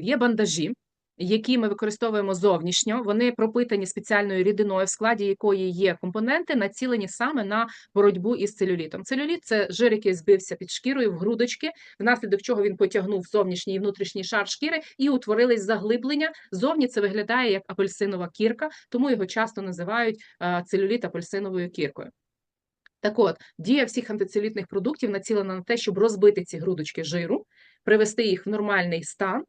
Є бандажі, які ми використовуємо зовнішньо. Вони пропитані спеціальною рідиною, в складі якої є компоненти, націлені саме на боротьбу із целюлітом. Целюліт це жир, який збився під шкірою в грудочки, внаслідок чого він потягнув зовнішній і внутрішній шар шкіри і утворились заглиблення. Зовні це виглядає як апельсинова кірка, тому його часто називають е, целюліт апельсиновою кіркою. Так от, дія всіх антицелюлітних продуктів націлена на те, щоб розбити ці грудочки жиру, привести їх в нормальний стан,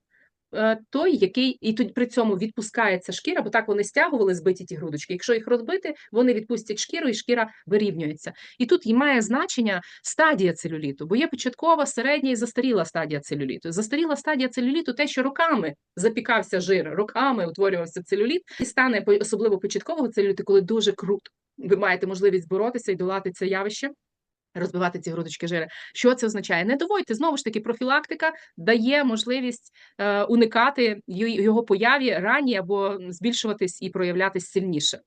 той, який і тут при цьому відпускається шкіра, бо так вони стягували збиті ті грудочки. Якщо їх розбити, вони відпустять шкіру, і шкіра вирівнюється. І тут має значення стадія целюліту, бо є початкова, середня і застаріла стадія целюліту. Застаріла стадія целюліту те, що роками запікався жир, роками утворювався целюліт, і стане особливо початкового целюліту, коли дуже круто. Ви маєте можливість боротися і долати це явище. Розбивати ці грудочки жири. Що це означає? Не доводьте знову ж таки, профілактика дає можливість е, уникати його появі рані або збільшуватись і проявлятись сильніше.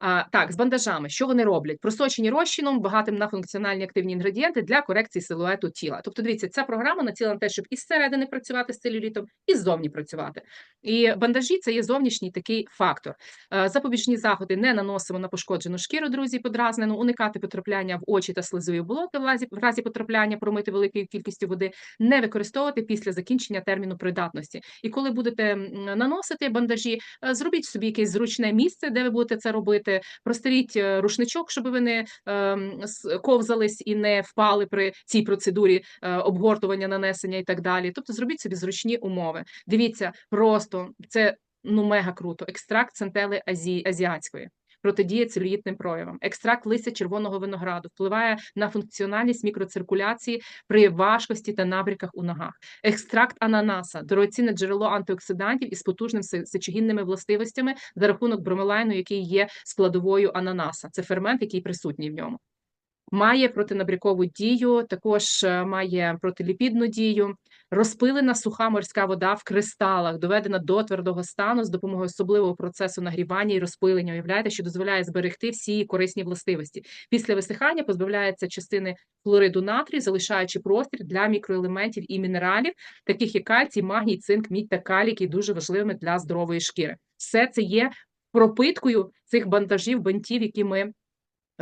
А, так, з бандажами. Що вони роблять? Просочені розчином, багатим на функціональні активні інгредієнти для корекції силуету тіла. Тобто, дивіться, ця програма націлена на те, щоб із середини працювати з целюлітом, і ззовні працювати. І бандажі це є зовнішній такий фактор. Е, Запобіжні заходи не наносимо на пошкоджену шкіру, друзі, подразнену, уникати потрапляння в очі та слизові болоти в разі, в разі потрапляння, промити великою кількістю води, не використовувати після закінчення терміну придатності. І коли будете наносити бандажі, е, зробіть собі якесь зручне місце, де ви будете це робити. Простеріть е, рушничок, щоб ви не ем, ковзались і не впали при цій процедурі е, обгортування, нанесення і так далі. Тобто зробіть собі зручні умови. Дивіться, просто це ну мега круто. Екстракт центели азі... азіатської. Протидіє целюлітним проявам. Екстракт листя червоного винограду впливає на функціональність мікроциркуляції при важкості та набряках у ногах. Екстракт ананаса дорогоцінне джерело антиоксидантів із потужними се- сечогінними властивостями за рахунок бромелайну, який є складовою ананаса. Це фермент, який присутній в ньому. Має протинабрякову дію, також е, має протиліпідну дію. Розпилена суха морська вода в кристалах, доведена до твердого стану з допомогою особливого процесу нагрівання і розпилення. Уявляєте, що дозволяє зберегти всі корисні властивості. Після висихання позбавляється частини хлориду натрію, залишаючи простір для мікроелементів і мінералів, таких як кальцій, магній, цинк, мідь та калій, які дуже важливими для здорової шкіри. Все це є пропиткою цих бандажів, бантів, які ми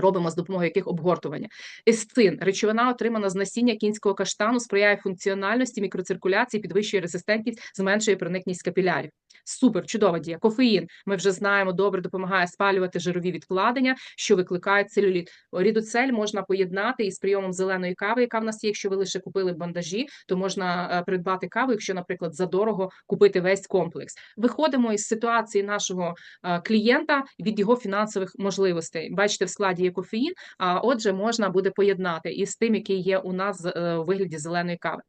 робимо з допомогою яких обгортування. Есцин, речовина, отримана з насіння кінського каштану, сприяє функціональності, мікроциркуляції, підвищує резистентність, зменшує проникність капілярів. Супер, чудова дія. Кофеїн, ми вже знаємо, добре допомагає спалювати жирові відкладення, що викликають целюліт. Рідуцель можна поєднати із прийомом зеленої кави, яка в нас є. Якщо ви лише купили бандажі, то можна е, придбати каву, якщо, наприклад, задорого купити весь комплекс. Виходимо із ситуації нашого е, клієнта від його фінансових можливостей. Бачите, в складі є кофеїн, а отже, можна буде поєднати із тим, який є у нас е, у вигляді зеленої кави.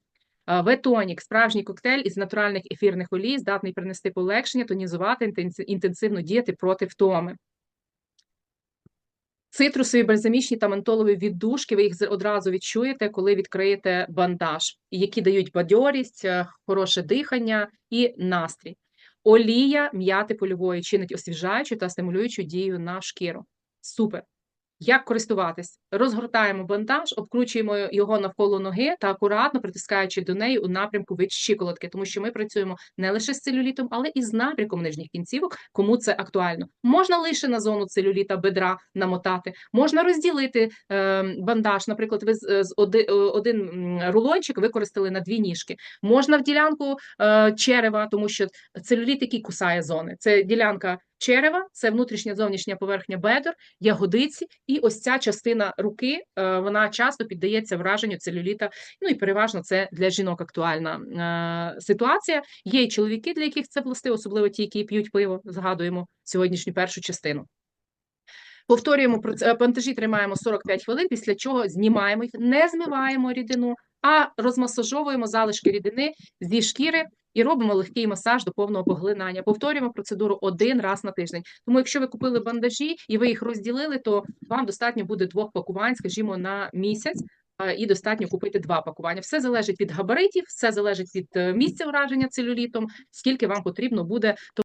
Е, Ветонік, справжній коктейль із натуральних ефірних олій, здатний принести полегшення, тонізувати, інтенсивно діяти проти втоми. Цитрусові, бальзамічні та ментолові віддушки, ви їх одразу відчуєте, коли відкриєте бандаж, які дають бадьорість, е, хороше дихання і настрій. Олія м'яти польової чинить освіжаючу та стимулюючу дію на шкіру. Супер. Як користуватись? Розгортаємо бандаж, обкручуємо його навколо ноги та акуратно притискаючи до неї у напрямку від щиколотки, тому що ми працюємо не лише з целюлітом, але і з напрямком нижніх кінцівок, кому це актуально. Можна лише на зону целюліта бедра намотати, можна розділити е, бандаж. Наприклад, ви з, оди, е, один рулончик використали на дві ніжки. Можна в ділянку е, черева, тому що целюліт, який кусає зони. Це ділянка черева, це внутрішня зовнішня поверхня бедер, ягодиці, і ось ця частина руки е, вона часто піддається враженню целюліта. Ну і переважно це для жінок актуальна е, ситуація. Є й чоловіки, для яких це властиво, особливо ті, які п'ють пиво. Згадуємо сьогоднішню першу частину. Повторюємо проц- е, бандажі тримаємо 45 хвилин, після чого знімаємо їх, не змиваємо рідину, а розмасажовуємо залишки рідини зі шкіри і робимо легкий масаж до повного поглинання. Повторюємо процедуру один раз на тиждень. Тому, якщо ви купили бандажі і ви їх розділили, то вам достатньо буде двох пакувань, скажімо, на місяць. І достатньо купити два пакування. Все залежить від габаритів, все залежить від е, місця враження целюлітом, скільки вам потрібно буде